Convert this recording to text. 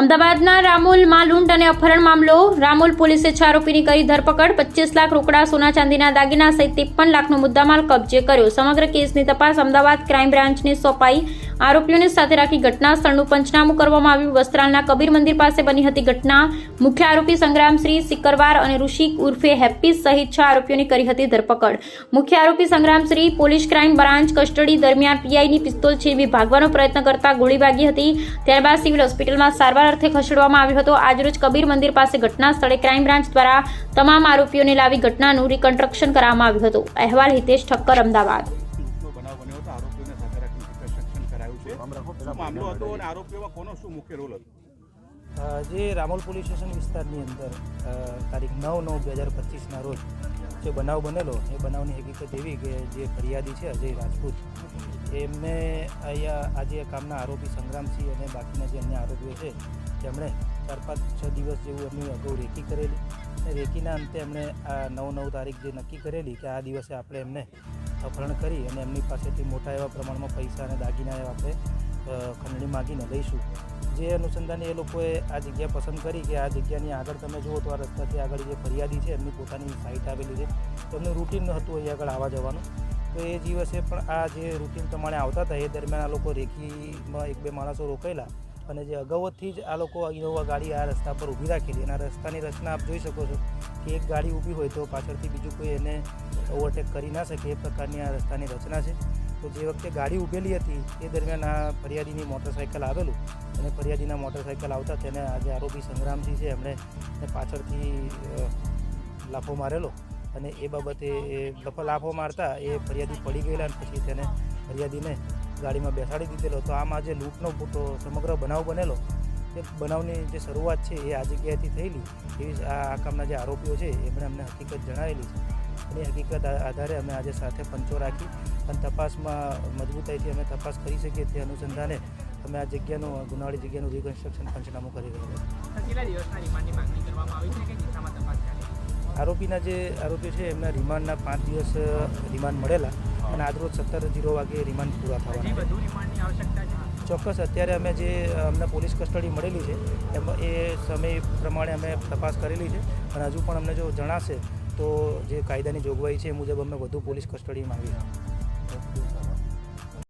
અમદાવાદના રામોલમાં લૂંટ અને અપહરણ મામલો. રામોલ પોલીસે છ આરોપીની કરી ધરપકડ? પચીસ લાખ રોકડા, સોના ચાંદીના દાગીના સહિત ત્રેપન લાખનો મુદ્દામાલ કબજે કર્યો. સમગ્ર કેસની તપાસ અમદાવાદ ક્રાઇમ બ્રાન્ચને સોંપાઈ. આરોપીઓને સાથે રાખી ઘટના સ્થળનું પંચનામું કરવામાં આવ્યું. વસ્ત્રાલના કબીર મંદિર પાસે બની હતી ઘટના. મુખ્ય આરોપી સંગ્રામશ્રી સિકરવાર અને ઋષિ ઉર્ફે હેપ્પી સહિત છ આરોપીઓની કરી હતી ધરપકડ. મુખ્ય આરોપી Sangramshri police crime branch custody દરમિયાન પીઆઈની પિસ્તોલ છીનવી ભાગવાનો પ્રયત્ન કરતા ગોળી વાગી હતી. ત્યારબાદ સિવિલ હોસ્પિટલમાં સારવાર અર્થે ખસેડવામાં આવ્યો હતો. આજરોજ કબીર મંદિર પાસે ઘટના સ્થળે ક્રાઇમ બ્રાન્ચ દ્વારા તમામ આરોપીઓને લાવી ઘટનાનું રિકન્સ્ટ્રક્શન કરવામાં આવ્યું હતું. અહેવાલ હિતેશ ઠક્કર અમદાવાદ. લૂંટનો બનાવ બન્યો હતો. આરોપીઓને સાથે રાખીને રિકન્સ્ટ્રક્શન કરાયું છે. શું મામલો હતો અને આરોપીઓમાં કોનો શું મુખ્ય રોલ હતો? અ, જે રામોલ પોલીસ સ્ટેશન વિસ્તારની અંદર તારીખ નવ નવ બે હજાર પચીસના રોજ જે બનાવ બનેલો એ બનાવની હકીકત એવી કે જે ફરિયાદી છે અજય રાજપૂત એમને અહીંયા આજે કામના આરોપી સંગ્રામસિંહ અને બાકીના જે અન્ય આરોપીઓ છે, તેમણે ચાર પાંચ છ દિવસ જેવું એમની અગાઉ રેકી કરેલી. અને રેકીના અંતે એમણે આ નવ નવ તારીખ જે નક્કી કરેલી કે આ દિવસે આપણે એમને અપહરણ કરી અને એમની પાસેથી મોટા એવા પ્રમાણમાં પૈસા અને દાગીના એવા આપણે ખંડણી માગીને લઈશું. જે અનુસંધાને એ લોકોએ આ જગ્યા પસંદ કરી કે આ જગ્યાની આગળ તમે જુઓ તો આ રસ્તાથી આગળ જે ફરિયાદી છે એમની પોતાની સાઇટ આવેલી છે. તેમનું રૂટીન હતું અહીં આગળ આવવા જવાનું. તો એ દિવસે પણ આ જે રૂટીન પ્રમાણે આવતા હતા, એ દરમિયાન આ લોકો રેખીમાં એક બે માણસો રોકાયેલા અને જે અગાઉથી જ આ લોકો ઇનોવા ગાડી આ રસ્તા પર ઊભી રાખેલી અને આ રસ્તાની રચના આપ જોઈ શકો છો કે એક ગાડી ઊભી હોય તો પાછળથી બીજું કોઈ એને ઓવરટેક કરી ના શકે એ પ્રકારની આ રસ્તાની રચના છે. તો જે વખતે ગાડી ઊભેલી હતી, એ દરમિયાન આ ફરિયાદીની મોટરસાઇકલ આવેલું અને ફરિયાદીના મોટરસાઇકલ આવતા તેને આજે આરોપી સંગ્રામસિંહ છે, એમણે પાછળથી લાફો મારેલો અને એ બાબતે એ લફો લાફો મારતા એ ફરિયાદી પડી ગયેલા અને પછી તેને ફરિયાદીને ગાડીમાં બેસાડી દીધેલો. તો આમાં જે લૂંટનો સમગ્ર બનાવ બનેલો. એ બનાવની જે શરૂઆત છે એ આ જગ્યાએથી થયેલી. એવી આ કામના જે આરોપીઓ છે એમણે અમને હકીકત જણાવેલી છે. અને એ હકીકત આધારે અમે આજે સાથે પંચો રાખી અને તપાસમાં મજબૂતાઈથી અમે તપાસ કરી શકીએ તે અનુસંધાને અમે આ જગ્યાનું ગુનાવાળી જગ્યાનું રિકન્સ્ટ્રક્શન પંચનામું કરી રહ્યા છીએ. આરોપીના જે આરોપીઓ છે, એમના રિમાન્ડના પાંચ દિવસ રિમાન્ડ મળેલા અને આજરોજ સત્તર જીરો વાગે રિમાન્ડ પૂરા થવાના ચોક્કસ અત્યારે અમે જે અમને પોલીસ કસ્ટડી મળેલી છે, એમાં, એ સમય પ્રમાણે અમે તપાસ કરેલી છે અને હજુ પણ અમને જો જણાશે, તો જે કાયદાની જોગવાઈ છે, એ મુજબ અમે વધુ પોલીસ કસ્ટડી માંગીશું